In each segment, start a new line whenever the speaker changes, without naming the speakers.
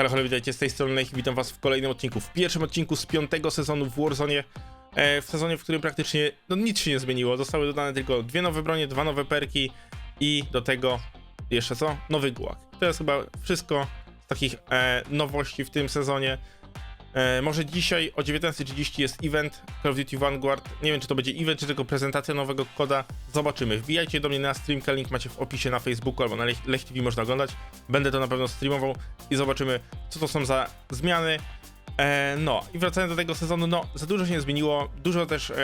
Halo, halo, witajcie z tej strony i witam was w kolejnym odcinku, w pierwszym odcinku z piątego sezonu w Warzone, e, w sezonie, w którym praktycznie no, nic się nie zmieniło, zostały dodane tylko dwie nowe bronie, dwa nowe perki i do tego jeszcze co? Nowy gułak. To jest chyba wszystko z takich e, nowości w tym sezonie. E, może dzisiaj o 19.30 jest event Call of Duty Vanguard. Nie wiem, czy to będzie event, czy tylko prezentacja nowego koda. Zobaczymy. Wbijajcie do mnie na streamka, link macie w opisie na Facebooku albo na Lech, TV można oglądać. Będę to na pewno streamował i zobaczymy, co to są za zmiany. E, no i wracając do tego sezonu, no za dużo się nie zmieniło. Dużo też e,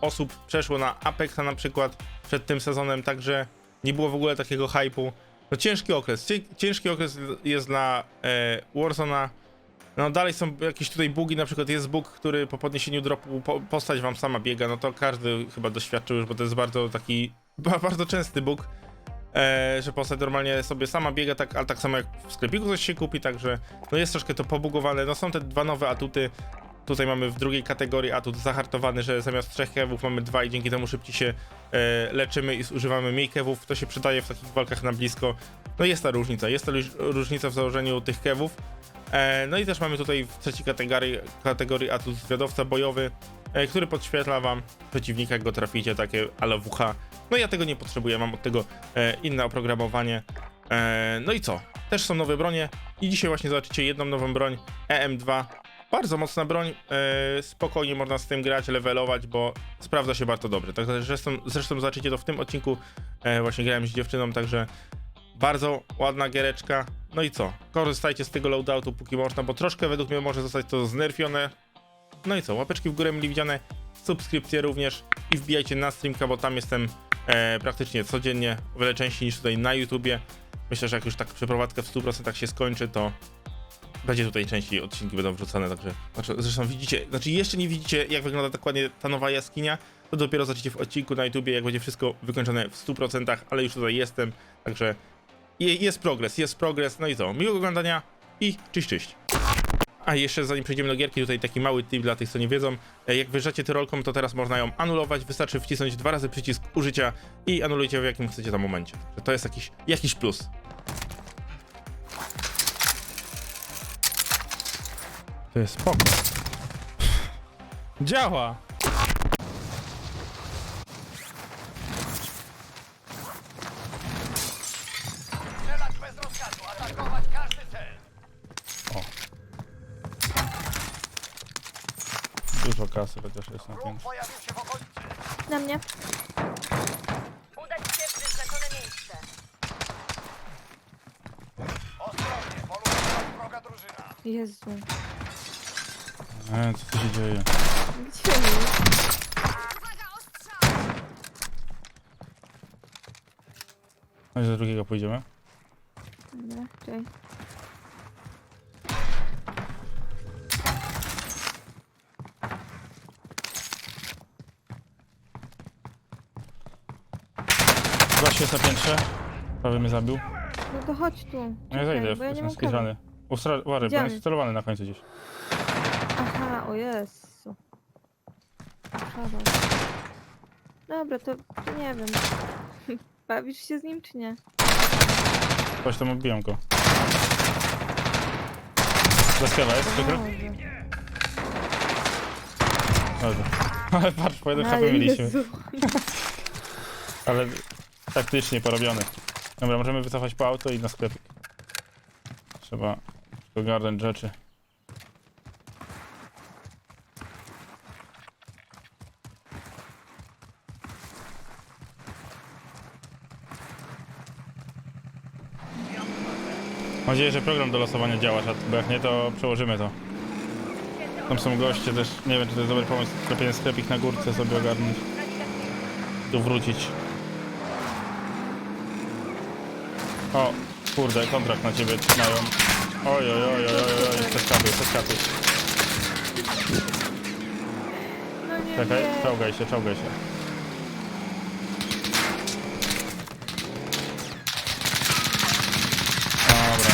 osób przeszło na Apexa na przykład przed tym sezonem, także nie było w ogóle takiego hypu. No ciężki okres. Cię, ciężki okres jest dla e, Warzone'a. No dalej są jakieś tutaj bugi, na przykład jest bug, który po podniesieniu dropu po, postać wam sama biega, no to każdy chyba doświadczył już, bo to jest bardzo taki, ba- bardzo częsty bug, e, że postać normalnie sobie sama biega, tak, ale tak samo jak w sklepiku coś się kupi, także no jest troszkę to pobugowane, no są te dwa nowe atuty, tutaj mamy w drugiej kategorii atut zahartowany, że zamiast trzech kewów mamy dwa i dzięki temu szybciej się e, leczymy i zużywamy mniej kewów, to się przydaje w takich walkach na blisko, no jest ta różnica, jest ta róż- różnica w założeniu tych kewów, no i też mamy tutaj w trzeciej kategorii, kategorii atut zwiadowca bojowy, e, który podświetla wam przeciwnika, jak go traficie, takie ale WH. No ja tego nie potrzebuję, mam od tego e, inne oprogramowanie. E, no i co? Też są nowe bronie i dzisiaj właśnie zobaczycie jedną nową broń, EM2. Bardzo mocna broń, e, spokojnie można z tym grać, levelować, bo sprawdza się bardzo dobrze. Także zresztą, zresztą zobaczycie to w tym odcinku, e, właśnie grałem z dziewczyną, także bardzo ładna giereczka. No i co? Korzystajcie z tego loadoutu póki można, bo troszkę według mnie może zostać to znerfione. No i co? Łapeczki w górę mili widziane, subskrypcje również i wbijajcie na streamka, bo tam jestem e, praktycznie codziennie, o wiele częściej niż tutaj na YouTubie. Myślę, że jak już tak przeprowadzka w 100% się skończy, to będzie tutaj częściej odcinki będą wrzucane, także znaczy, zresztą widzicie, znaczy jeszcze nie widzicie jak wygląda dokładnie ta nowa jaskinia, to dopiero zobaczycie w odcinku na YouTubie, jak będzie wszystko wykończone w 100%, ale już tutaj jestem, także je- jest progres, jest progres, no i co, miłego oglądania i cześć, cześć. A jeszcze zanim przejdziemy do gierki, tutaj taki mały tip dla tych, co nie wiedzą. E, Jak wyjeżdżacie tyrolką, to teraz można ją anulować. Wystarczy wcisnąć dwa razy przycisk użycia i anulujcie w jakim chcecie tam momencie. To jest jakiś, jakiś plus. To jest spoko. Działa!
Strzelać bez rozkazu, atakować każdy cel.
Dużo kasy chociaż jest na
Wróg pojawił się w okolicy.
Na mnie.
Udać się w wyznaczone miejsce.
Ostrożnie, polu wroga drużyna.
Jezu.
E, co tu się dzieje?
Gdzie jest?
Chodź do drugiego pójdziemy.
Dobra, czekaj.
Gość jest na piętrze. Prawie mnie zabił.
No to chodź tu.
No ja zajdę,
bo ja nie
jestem
mam
skierzany. Ustra... Wary, bo on jest celowany na końcu gdzieś.
Aha, o Jezu. Dobra, to, to nie wiem. Bawisz się z nim czy nie?
Chodź tam odbiją go. Kewa jest, przykro?
Boże.
Dobrze. Ale patrz, po jeden
Ale
HP mieliśmy.
Jezu.
Ale taktycznie porobiony. Dobra, możemy wycofać po auto i na sklepik. Trzeba ogarnąć rzeczy. Mam nadzieję, że program do losowania działa, czat, bo jak nie, to przełożymy to. Tam są goście też, nie wiem, czy to jest dobry pomysł, lepiej sklepik na górce sobie ogarnąć. Tu wrócić. O, kurde, kontrakt na ciebie mają. Oj, oj, oj, oj, oj, oj, przeskatuj, przeskatuj.
No nie
Czekaj,
wiem.
czołgaj się, czołgaj się. Dobra.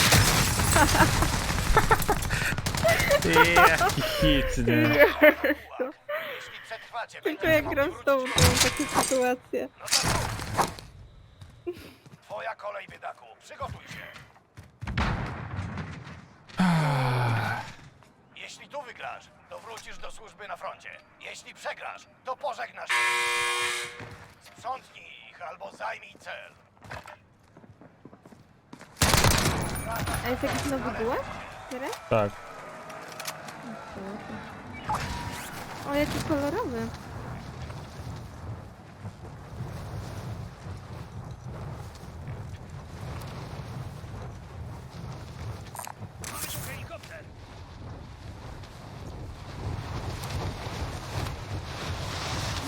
Jaki hit, nie?
Tylko jak gram z tobą, to mam takie sytuacje.
Biedaku. Przygotuj się. wygrasz, to wrócisz do służby na froncie. Jeśli przegrasz, to pożegnasz się. Sprzątnij ich albo zajmij cel.
A jest jakiś nowy duet? Teraz?
Tak.
O, jaki kolorowy.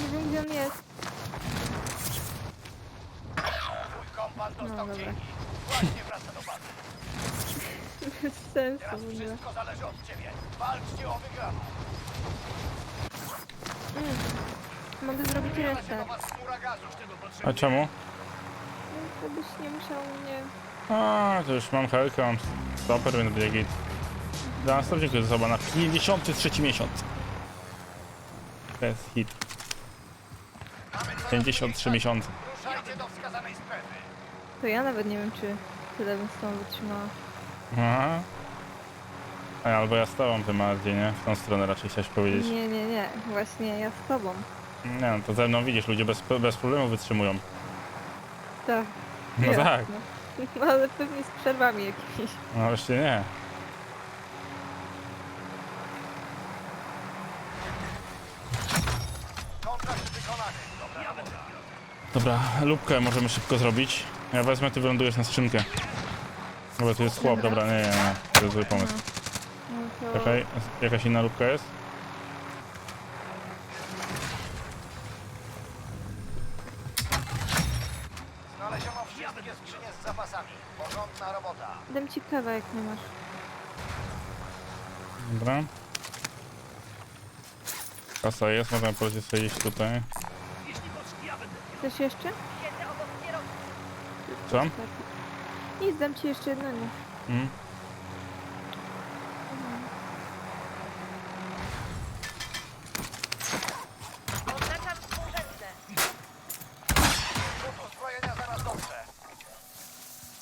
Nie wiem gdzie on jest.
Twój kompan dostał
No, dobra.
dzięki. Właśnie wraca do bazy.
Bez sensu
Teraz
w ogóle.
wszystko zależy od ciebie. Walczcie o wygraną.
Mm. Mogę zrobić restart.
A czemu?
No, to byś nie musiał mnie...
A, to już mam helkę, mam stoper, więc będzie git. Dla nas to dziękuję za sobą na 53 miesiąc. To jest hit.
Mamy coraz
53
mniej
miesiące.
czasu. Ruszajcie do wskazanej strefy.
To ja nawet nie wiem, czy tyle bym z tą wytrzymała.
Aha. Albo ja z tobą tym bardziej, nie? W tą stronę raczej chciałeś powiedzieć.
Nie, nie, nie. Właśnie ja z tobą.
Nie no, to ze mną widzisz, ludzie bez, bez problemu wytrzymują.
Tak.
No
ja,
tak.
No. no ale pewnie z przerwami jakimiś.
No właśnie nie.
Kontrakt wykonany. Dobra robota.
Dobra, lubkę możemy szybko zrobić. Ja wezmę, ty wylądujesz na skrzynkę. Dobra, tu jest chłop, dobra, nie, nie, nie. To jest zły pomysł.
No.
Czekaj, jakaś inna lubka jest?
Znaleziono wszystkie skrzynie z zapasami. Porządna robota.
Dam ci kawę, jak nie masz.
Dobra. Kasa jest, możemy polecieć sobie iść tutaj.
Chcesz jeszcze?
Co?
Nic, dam ci jeszcze jednego.
Mm.
Oznaczam współrzędne.
Rzut uzbrojenia zaraz dotrze.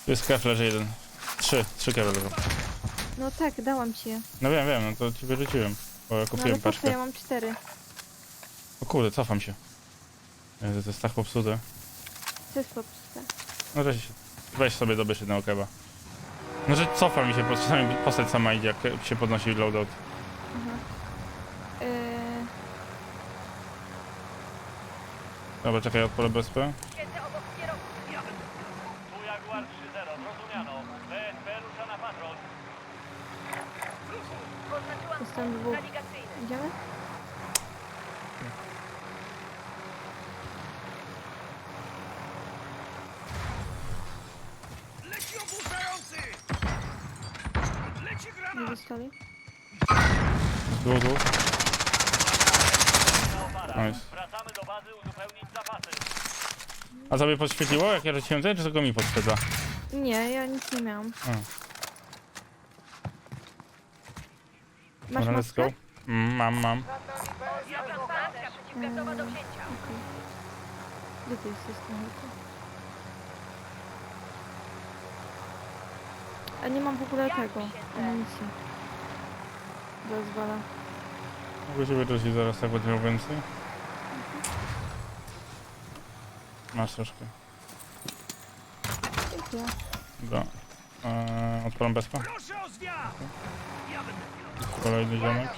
Tu jest kef, leży jeden. Trzy, trzy leżą.
No tak, dałam ci je.
No wiem, wiem, no to ci wyrzuciłem. Bo ja
No ale
kupiłem
po co?
paczkę.
Ja mam cztery.
O kurde, cofam się. Jezu, To jest tak popsute.
To jest popsute.
No weź, weź sobie dobierz jednego keba. No że cofa mi się, po- czasami postać sama idzie, jak się podnosi loadout.
Aha. Yy,
Dobra, czekaj, odpalę BSP.
Siedzę obok kierowcy.
Tu Jaguar 3-0, zrozumiano. BSP rusza na patrol.
Punkt
dwóch. idziemy?
Leci oburzający! Leci
Nie dostali?
Dwóch, dwóch. Nice.
Wracamy do bazy uzupełnić zapasy.
A sobie podświetliło, jak ja rzuciłem tutaj, czy tylko mi podświetla?
Nie, ja nic nie miałam.
A.
Masz
Dobra, let's
maskę?
go. Mm, mam, mam.
Przeciwgazowa do wzięcia.
Okej. Gdzie ty jesteś? A nie mam w ogóle tego. Amunicji. Rozwala.
Mogę się wyrzucić zaraz, jak będzie miał więcej. Masz troszkę.
Dziękuję.
Dobra. Eee, odpalam bezpa.
Proszę o zwiat!
Kolejny ziomek.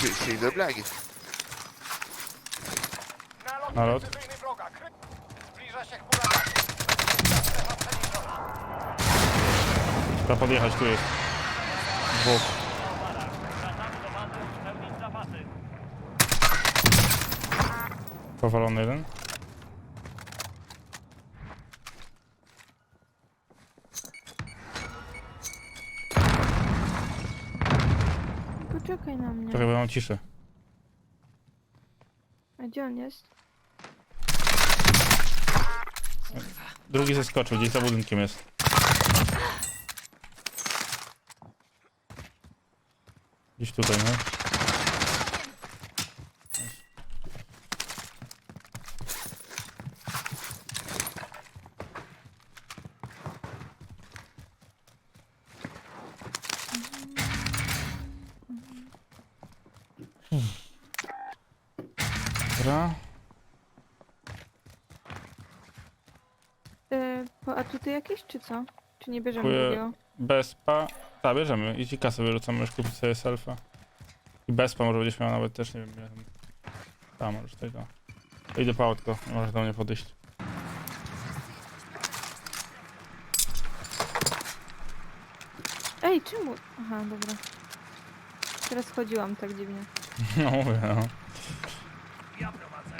3-0,
Udać się
rusza na przeniesiona.
Trzeba podjechać, tu jest. Dwóch.
Wracamy do bazy uzupełnić zapasy.
Powalony jeden.
Poczekaj na mnie.
Trochę mam ciszę.
A gdzie on jest?
Drugi zeskoczył, gdzieś za budynkiem jest. Gdzieś tutaj, no.
Atuty jakieś, czy co? Czy nie bierzemy
Kupuję-
drugiego?
Bezpa. Tak, bierzemy. I ci kasę wyrzucamy, możesz kupić sobie selfa. I bezpa może będziesz miał nawet też, nie wiem, ile tam. Tam, możesz tutaj to. To Idę po autko, możesz do mnie podejść.
Ej, czemu? Aha, dobra. Teraz chodziłam tak dziwnie.
No mówię, no.
Ja prowadzę.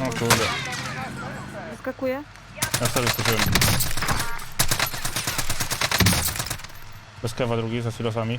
O kurde,
Zaskakuję?
ja sobie skoczyłem. Bez kewa drugi, za silosami.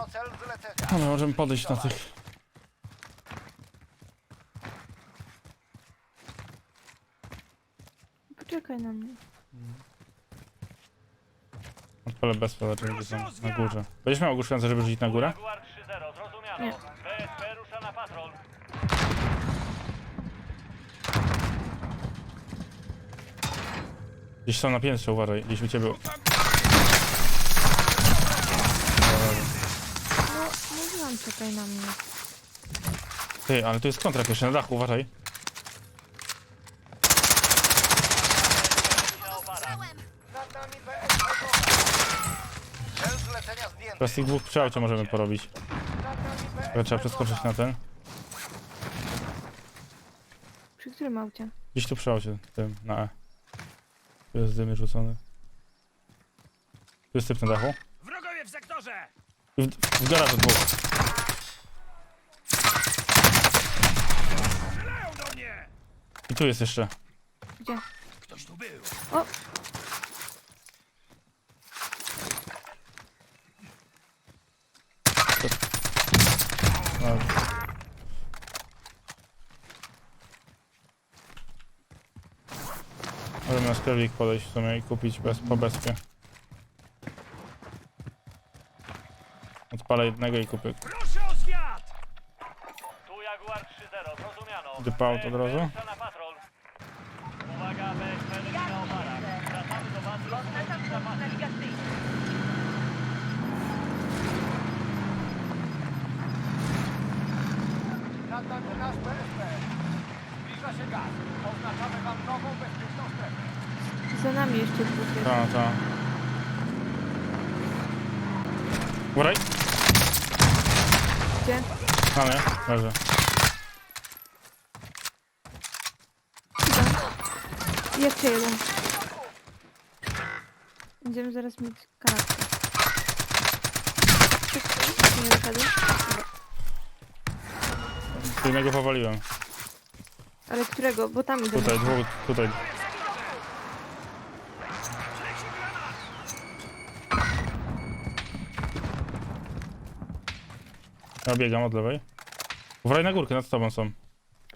Oznaczono cel zlecenia.
Dobra, możemy podejść na tych.
Poczekaj na mnie.
Odpalę zobaczymy gdzie są. Na górze. Będziesz miał ogłuszające, żeby rzucić na górę?
Jaguar 3-0, zrozumiano.
Nie.
BSP rusza na patrol.
Gdzieś są na piętrze, uważaj, gdzieś u ciebie.
No, mówiłam, czekaj na mnie.
Ty, ale tu jest kontrakt jeszcze na dachu, uważaj.
Nad nami BSP Cel zlecenia zdjęty.
Teraz tych dwóch przy aucie możemy porobić.
Nad nami BSP
Tylko trzeba przeskoczyć na ten.
Przy którym aucie?
Gdzieś tu przy aucie, tym, na E. Tu jest dymy rzucony. Tu jest typ na dachu.
Wrogowie w sektorze!
I w, w garażu dwóch.
Strzelają do mnie!
I tu jest jeszcze.
Gdzie?
Ktoś tu był.
O!
Możemy na sklepik podejść w sumie i kupić bez, po bezpie. Odpalę jednego i kupię.
Proszę o zwiat!
Tu Jaguar 3-0, zrozumiano.
Po auto od razu.
Na patrol. Uwaga, BSP leci na oparach. Wracamy do bazy.
Oznaczam
patrol.
nawigacyjny.
Nad nami nasz BSP. Zbliża się gaz. Oznaczamy wam nową bezpieczną strefę.
Za nami jeszcze dwóch jest.
Ta, ta. Uważaj!
Gdzie?
Mnie, leży.
Jeszcze jeden. Będziemy zaraz mieć kanapkę. Nie wypadł?
Jednego powaliłem.
Ale którego? Bo tam idę.
Tutaj, dwóch, tutaj. Ja biegam od lewej. Uważaj na górkę, nad tobą są.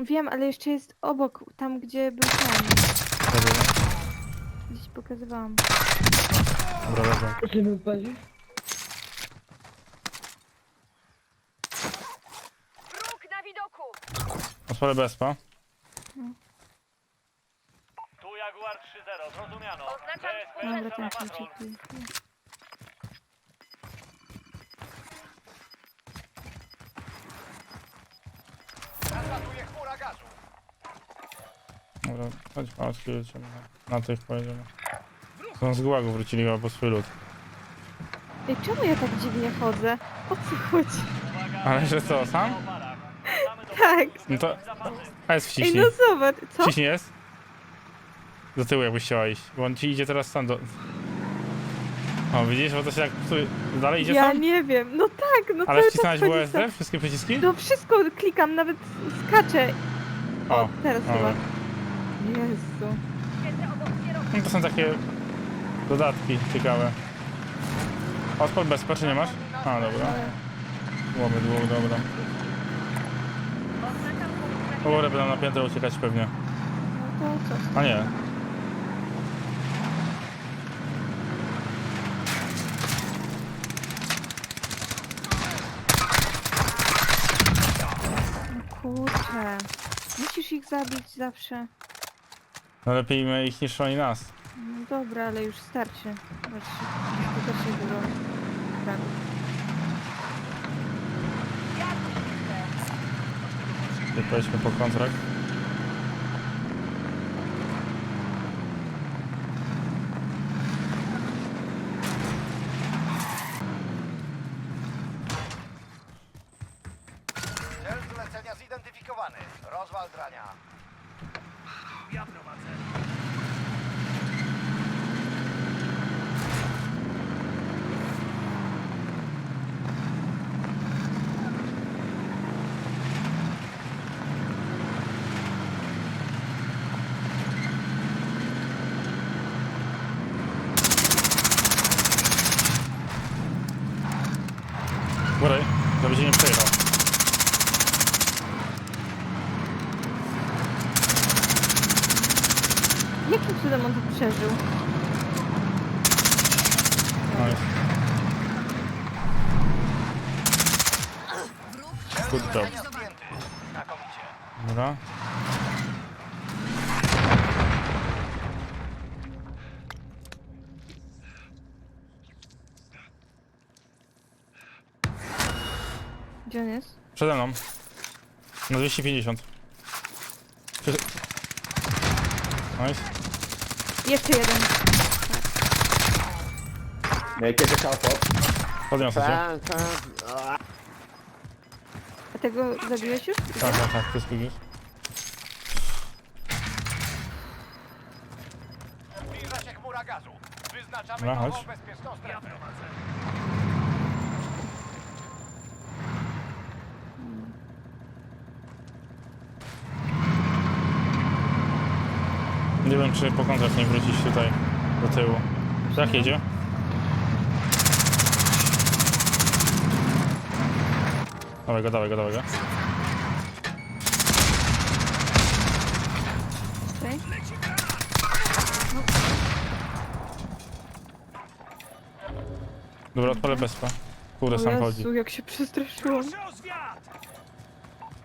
Wiem, ale jeszcze jest obok, tam gdzie był ten.
Dobra,
Gdzieś pokazywałam.
dobra, dobra.
Wróg na widoku.
Odpalę bezpa.
Tu Jaguar 3-0, zrozumiano.
Oznaczam
BSP
Dobra, ten
patrol.
kluczyk. tu
Dobra, chodź małotki lecimy. Na tych pojedziemy. Są z gułagu wrócili po swój lód.
Ej, czemu ja tak dziwnie chodzę? O co chodzi?
Ale że co, sam?
Tak.
No to... S
Ej,
wciśnij.
no zobacz, co?
Wciśnij jest. Do tyłu jakbyś chciała iść, bo on ci idzie teraz sam do... O, widzisz, bo to się jak psuje. Dalej idzie
Ja
sam?
nie wiem. No tak, no
Ale
cały
wcisnąłeś
czas chodzi sam.
WSD? Wszystkie przyciski?
No wszystko klikam, nawet skaczę. O,
O,
teraz
dobra.
chyba. Jezu.
No to są takie dodatki ciekawe. Odpal bezpa, czy nie masz? A, dobra. Łomy dwóch, dobra.
Nawigacji.
będą na piętro uciekać pewnie.
No to co?
A nie.
Kurczę. Musisz ich zabić zawsze.
No lepiej my ich niż oni nas.
No dobra, ale już starczy. Zobacz, to też się dużo prawie.
Wypaliśmy po kontrakt.
Cel zlecenia zidentyfikowany. Rozwal drania.
Ja prowadzę.
Góraj, żeby się nie przejechał.
Jakim cudem on to przeżył?
No jest. Good job.
Zlecenia zdjęty. Znakomicie.
Dobra.
Gdzie on jest?
Przede mną. Na 250. Przed... Nice.
Jeszcze jeden.
It a couple.
Podniosę cię.
Fan, fan.
A tego zabiłeś już?
Tak, tak, tak, to jest kugisz.
Zbliża się chmura gazu. Wyznaczamy
Dobra,
nową
chodź.
bezpieczną
Ja
strefę.
prowadzę.
Nie wiem, czy po kontrakt nie wrócić tutaj do tyłu. Tak jedzie? Dawaj go, dawaj go, dawaj go.
Okej.
Dobra, odpalę bezpa. Kurde,
O
sam chodzi.
Jezu, jak się przestraszyłam.
O!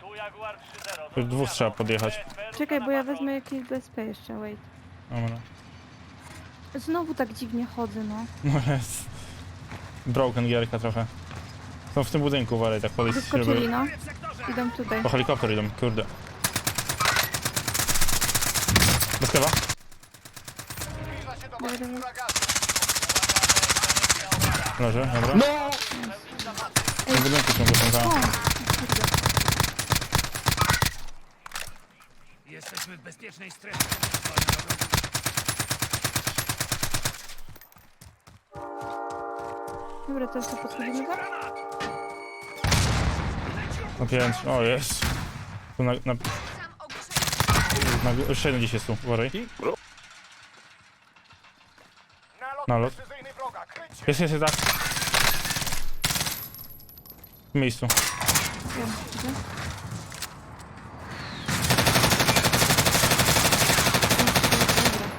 Tu Jaguar 3-0.
Tu dwóch trzeba podjechać.
Czekaj, bo ja wezmę jakieś BSP jeszcze, wait.
Dobra.
Znowu tak dziwnie chodzę, no.
No jest. Broken gierka trochę. Są w tym budynku, uważaj, tak podejść
Wyskoczyli,
żeby...
no. Idą tutaj.
Po helikopter idą, kurde. Bez kewa? Leży, dobra.
No!
W tym budynku są
O, kurde.
Jesteśmy w bezpiecznej strefie.
Dobra, to co podchodzimy tam?
Na piętrze, o jest. Tu na, na, na, jeszcze jeden gdzieś jest tu, uważaj.
Nalot, precyzyjny wroga. Kryć się.
Jest, jest, jest, tak. W miejscu.
Wiem, widzę. Dobra.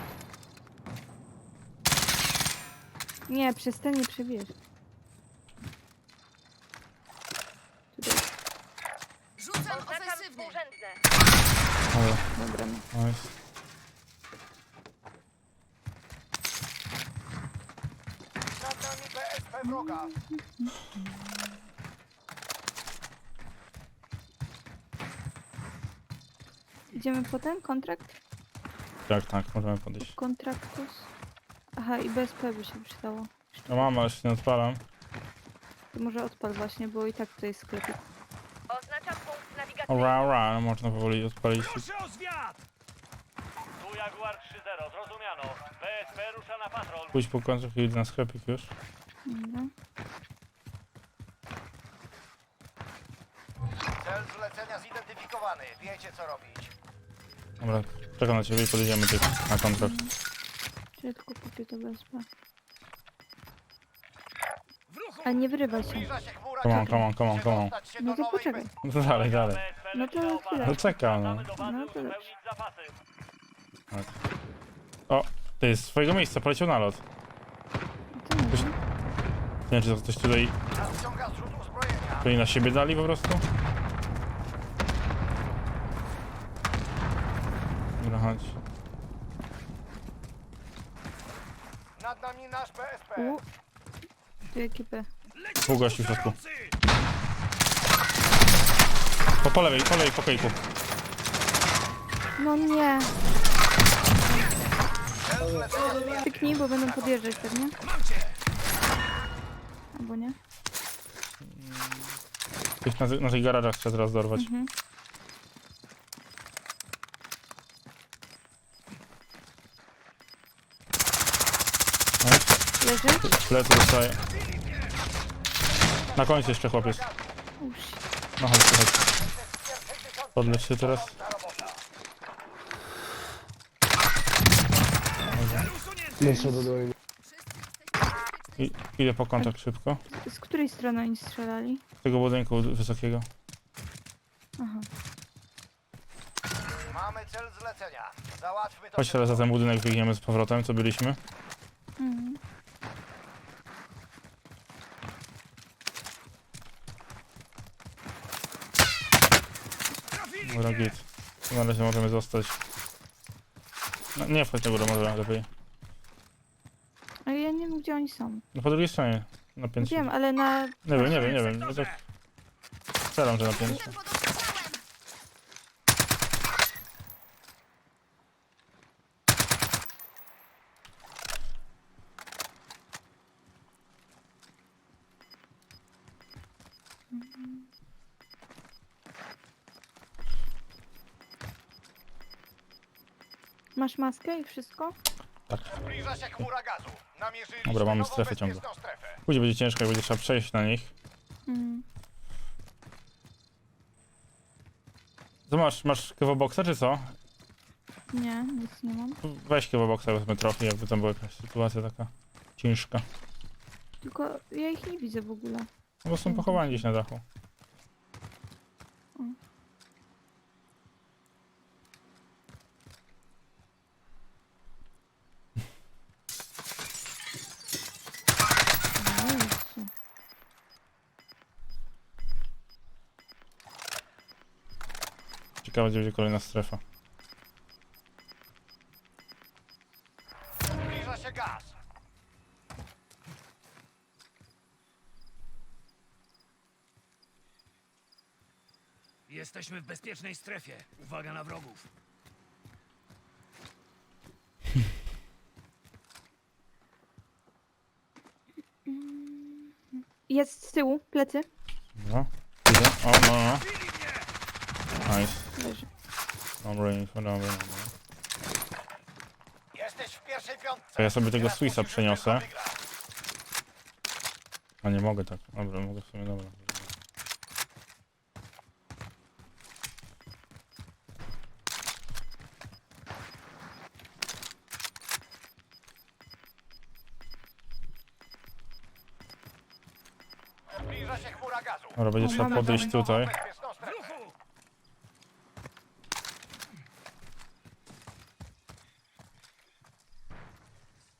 Nie, przez ten nie przebierz. Tutaj,
Rzucam ofensywny. Współrzędne.
Dobra,
dobra, no.
nice.
Nad nami BSP
Idziemy potem? Kontrakt?
Tak, tak, możemy podejść.
Kontraktus? Aha, i BSP by się przydało.
No mam, ale jeszcze nie odpalam.
To może odpal właśnie, bo i tak tutaj sklepik.
Oznaczam punkt nawigacyjny.
Ora, ora, no można powoli odpalić.
Proszę o zwiat! Tu Jaguar 3-0, zrozumiano. BSP rusza na patrol.
Pójdź po kontrakt i na sklepik już.
Dobra.
Cel zlecenia zidentyfikowany. Wiecie co robić.
Dobra, czekam na ciebie i podjedziemy ty na kontrakt.
Czy ja tylko kupię to BSP? A nie wyrywaj się.
Zbliża się chmura
Come on, come on, come on, come on.
Się
No
do
to
nowej
poczekaj.
No to dalej, dalej.
No to chwilę.
No czekam, no.
No to dobrze.
zapasy.
O, ty z swojego miejsca poleciał na lot.
To nie
Ktoś-
wiem.
Nie wiem, czy to ktoś tutaj
Nadciąga zrzut uzbrojenia.
tutaj na siebie dali po prostu? Dobra, chodź.
Nad nami nasz BSP.
U. Tu ekipy.
Pół gości w środku. Po, po lewej, po lewej pokoiku.
No nie. Tyknij, bo będą podjeżdżać pewnie. Albo nie?
Tych na, na tych garażach trzeba teraz dorwać.
Mhm. Leży?
Plecy dostaje. Na końcu jeszcze chłopiec. No chodź, chodź. Podlecz się teraz. I, idę po kontakt szybko.
Z której strony oni strzelali?
Z tego budynku wysokiego.
Aha.
Mamy cel zlecenia. Załatwmy to.
Chodź teraz za ten budynek, biegniemy z powrotem, co byliśmy.
Mhm.
Dobra, git. Na razie możemy zostać. No, nie wchodź na górę, może lepiej.
Ale ja nie wiem, gdzie oni są.
No po drugiej stronie. Na piętrze.
Wiem, ale na...
Nie wiem, nie wiem, nie wiem. No tak... Strzelam, że na piętrze.
Masz maskę i wszystko?
Zbliża się chmura gazu. Namierzyliśmy
Dobra, mamy
nową
strefę ciągle.
bezpieczną strefę.
Później będzie ciężko i będzie trzeba przejść na nich.
Mhm.
To masz, masz kewoboxa czy co?
Nie, nic nie mam.
Weź kewoboxa, wezmę trochę, jakby tam była jakaś sytuacja taka ciężka.
Tylko ja ich nie widzę w ogóle.
No bo są pochowani gdzieś na dachu.
Jezu.
Ciekawe, gdzie będzie kolejna strefa.
Zbliża się gaz.
Jesteśmy w bezpiecznej strefie. Uwaga na wrogów.
Jest z tyłu, plecy.
No. Idę. O, no, no. Nice. Dobra, dobra, dobra.
Jesteś w pierwszej piątce.
To ja sobie tego
Teraz
Swissa
musisz
przeniosę.
tylko wygrać.
A nie mogę tak. Dobra, mogę w sumie, dobra.
Zbliża się chmura gazu.
Dobra, będzie trzeba podejść tutaj.
Bezpieczną strefę.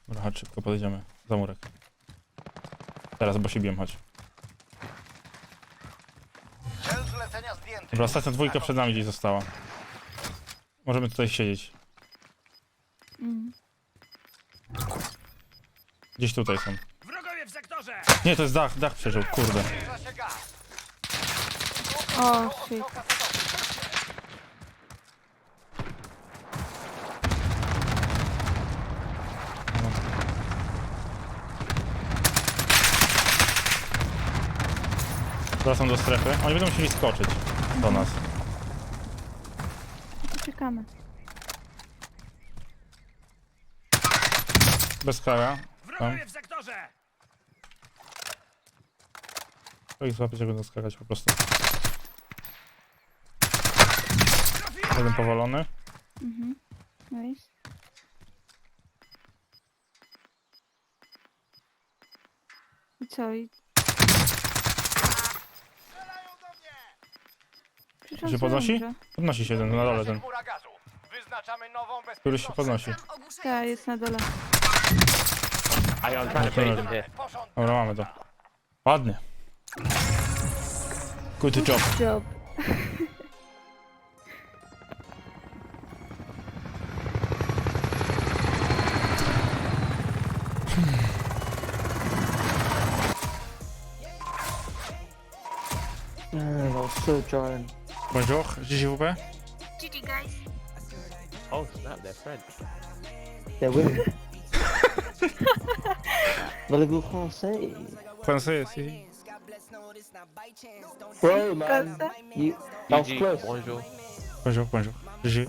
Dobra, chodź szybko podejdziemy. Za murek. Teraz, bo się biłem, chodź.
Cel zlecenia zdjęty.
Dobra, ostatnia dwójka przed nami gdzieś została. Możemy tutaj siedzieć. Gdzieś tutaj są.
Wrogowie w sektorze!
Nie, to jest dach, dach przeżył, kurde.
Zbliża się gaz.
O, shit.
Wracam do strefy. Oni będą musieli skoczyć do nas.
To czekamy.
Bez kara. Tam.
Wrogowie w sektorze!
To ich złapieć, jak będą skakać po prostu. Jeden powalony.
Mhm. Nice. I co? I Że
podnosi? Podnosi się ten, na dole ten.
Góra gazu. Wyznaczamy nową
Który się podnosi.
Tak, jest na dole.
I am trying to
Nie,
bait him here.
Dobra, mamy to. Ładnie. Good job.
Job.
Man, I was so trying.
Bonjour, GGWP.
Oh snap, they're French. They're women. Voulez-vous français?
Français, si.
Bro, man.
Français?
You, that was close.
Bonjour, bonjour. GG.